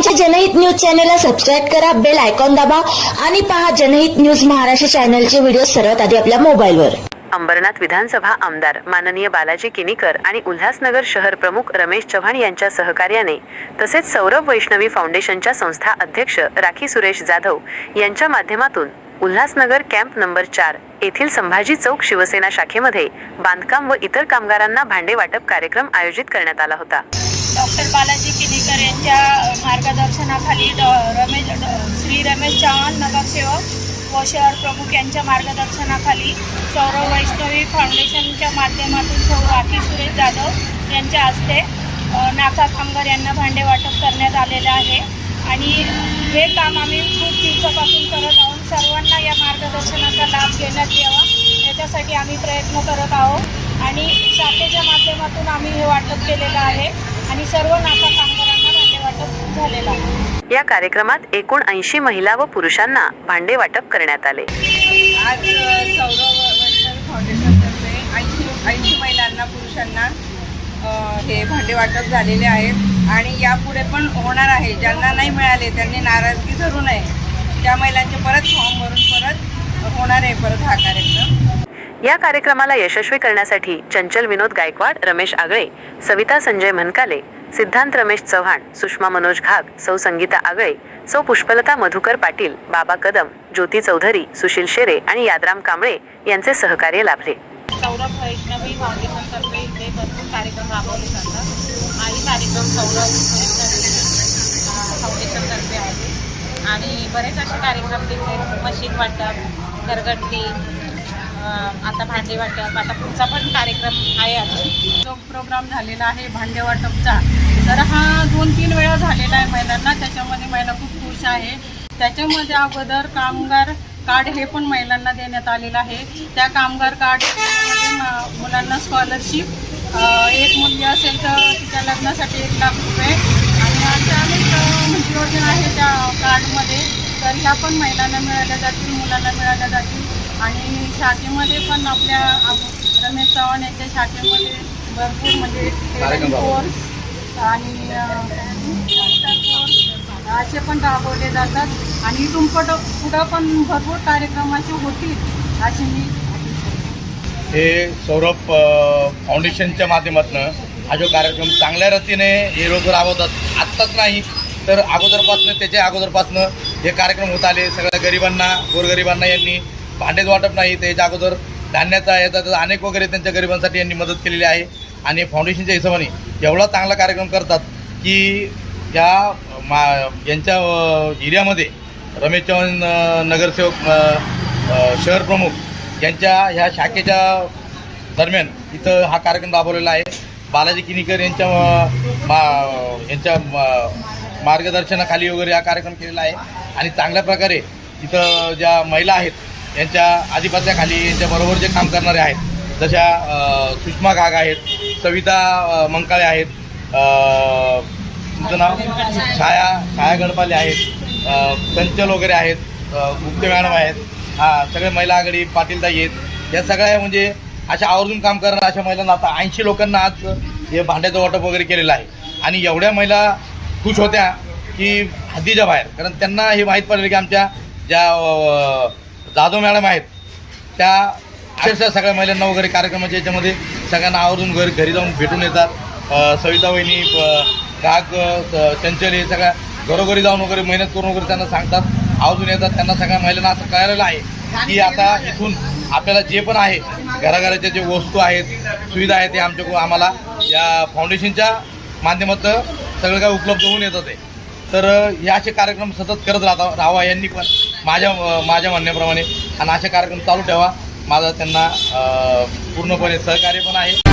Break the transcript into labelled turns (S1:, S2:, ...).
S1: आमच्या जनहित न्यूज चॅनलला सबस्क्राईब करा बेल आयकॉन दाबा आणि पहा जनहित न्यूज महाराष्ट्र चॅनलचे व्हिडिओ सर्वात आधी आपल्या मोबाईलवर.
S2: अंबरनाथ विधानसभा आमदार माननीय बालाजी किनीकर आणि उल्हासनगर शहर प्रमुख रमेश चव्हाण यांच्या सहकार्याने तसेच सौरभ वैष्णवी फाउंडेशनच्या संस्था अध्यक्ष राखी सुरेश जाधव यांच्या माध्यमातून उल्हासनगर कॅम्प नंबर चार येथील संभाजी चौक शिवसेना शाखेमध्ये बांधकाम व इतर कामगारांना भांडे वाटप कार्यक्रम आयोजित करण्यात आला होता.
S3: डॉक्टर बालाजी किनीकर यांच्या मार्गदर्शनाखाली डॉ रमेश डॉ- श्री रमेश चव्हाण नगरसेवक व शहर प्रमुख यांच्या मार्गदर्शनाखाली सौरव वैष्णवी फाउंडेशनच्या माध्यमातून सौ राखी सुरेश जाधव यांच्या हस्ते नाका कामगार यांना भांडे वाटप करण्यात आलेलं आहे. आणि हे काम आम्ही खूप दिवसापासून करत आहोत. सर्वांना या मार्गदर्शनाचा लाभ घेण्यात यावा. याच्यासाठी आम्ही प्रयत्न करत आहोत. आणि शाखेच्या माध्यमातून आम्ही हे वाटप केलेलं आहे. आणि सर्व नाका कामगारांना भांडे वाटप झालेलं आहे.
S2: या कार्यक्रमात एकूण ऐंशी महिला व पुरुषांना भांडे वाटप करण्यात आले.
S4: आज अ, सौरव वैष्णवी फाउंडेशनतर्फे ऐंशी ऐंशी महिलांना पुरुषांना अ, हे भांडे वाटप झालेले आहेत. आणि यापुढे पण होणार आहे. ज्यांना नाही मिळाले त्यांनी नाराजगी धरू नये. त्या महिलांचे परत फॉर्म भरून परत होणार आहे परत हा कार्यक्रम.
S2: या कार्यक्रमाला यशस्वी करण्यासाठी चंचल विनोद गायकवाड रमेश आगळे सविता संजय मनकाले सिद्धांत रमेश चव्हाण सुषमा मनोज घाग सौ संगीता आगळे सौ पुष्पलता मधुकर पाटील बाबा कदम ज्योती चौधरी सुशील शेरे आणि यादराम कांबळे यांचे सहकार्य लाभले.
S3: सौरभ वैष्णवी फाउंडेशनतर्फे इथे भरपूर कार्यक्रम राबवले जातात. आणि कार्यक्रम सौरभ फाउंडेशनतर्फे आहे. आणि बरेच असे कार्यक्रम तिथे मशीन वाटप घरगट्टी आता भांडे वाटप आता पुढचा पण कार्यक्रम आहे अजून
S4: जो प्रोग्राम झालेला आहे भांडे वाटपचा तर हा दोन तीन वेळा झालेला आहे महिलांना. त्याच्यामध्ये महिला खूप खुश आहे. त्याच्यामध्ये अगोदर कामगार कार्ड हे पण महिलांना देण्यात आलेलं आहे. त्या कामगार कार्ड मुलांना स्कॉलरशिप एक मुलगी असेल तर तिच्या लग्नासाठी एक लाख रुपये आणि अशा अनेक योजना आहे त्या कार्डमध्ये. तर ह्या पण महिलांना मिळाल्या जातील मुलांना मिळाल्या जातील. आणि शाखेमध्ये पण आपल्या आप- रमेश चव्हाण यांच्या शाखेमध्ये भरपूर म्हणजे टेलरिंग कोर्स आणि कोर्स असे पण राबवले जातात. आणि इथून पुढं पुढं पण भरपूर कार्यक्रम असे होतील अशी मी
S5: हे सौरभ फाउंडेशनच्या माध्यमातून हा जो कार्यक्रम चांगल्या रीतीने हे लोक राबवतात आत्ताच नाही तर अगोदरपासनं त्याच्या अगोदरपासनं हे कार्यक्रम होत आले. सगळ्या गरिबांना गोरगरिबांना यांनी भांडेच वाटप नाही त्याच्या अगोदर धान्याचा याचा त्याचा अनेक वगैरे त्यांच्या गरिबांसाठी यांनी मदत केलेली आहे. आणि फाउंडेशनच्या हिशोबाने एवढा चांगला कार्यक्रम करतात की या मा यांच्या एरियामध्ये रमेश चव्हाण नगरसेवक शहर प्रमुख यांच्या ह्या शाखेच्या दरम्यान इथं हा कार्यक्रम राबवलेला आहे. बालाजी किनीकर यांच्या मा यांच्या म- मार्गदर्शनाखाली वगैरे हा कार्यक्रम केलेला आहे. आणि चांगल्या प्रकारे इथं ज्या महिला आहेत यांच्या आधिपत्याखाली यांच्याबरोबर जे काम करणारे आहेत जशा सुषमा घाग आहेत सविता मंकाळे आहेत तुमचं नाव? छाया छाया गडपाले आहेत अ, वगैरे आहेत गुप्ते मॅडम आहेत हा सगळे महिला आघाडी पाटीलताई आहेत या सगळ्या म्हणजे अशा आवर्जून काम करणाऱ्या अशा महिलांना आता ऐंशी लोकांना आज हे भांड्याचं वाटप वगैरे केलेलं आहे. आणि एवढ्या महिला खुश होत्या की हद्दीच्या बाहेर कारण त्यांना हे माहीत पडलं की आमच्या ज्या जाधव मॅडम आहेत. त्या अक्षरशः सगळ्या महिलांना वगैरे कार्यक्रमाच्या याच्यामध्ये सगळ्यांना आवर्जून घरी घरी जाऊन भेटून येतात. सविता वहिनी प- गाग स- चंचल हे सगळ्या घरोघरी जाऊन वगैरे मेहनत करून वगैरे त्यांना सांगतात. आवर्जून येतात. त्यांना सगळ्या महिलांना असं कळलेलं आहे की आता इथून आपल्याला जे पण आहे घराघराच्या जे वस्तू आहेत सुविधा आहेत ते आमच्या आम्हाला या फाउंडेशनच्या माध्यमातून सगळं काय उपलब्ध होऊन येतं ते. तर हे असे कार्यक्रम सतत करत राहता राहावा यांनी पण माझ्या माझ्या म्हणण्याप्रमाणे. आणि असे कार्यक्रम चालू ठेवा. माझा त्यांना पूर्णपणे सहकार्य पण आहे.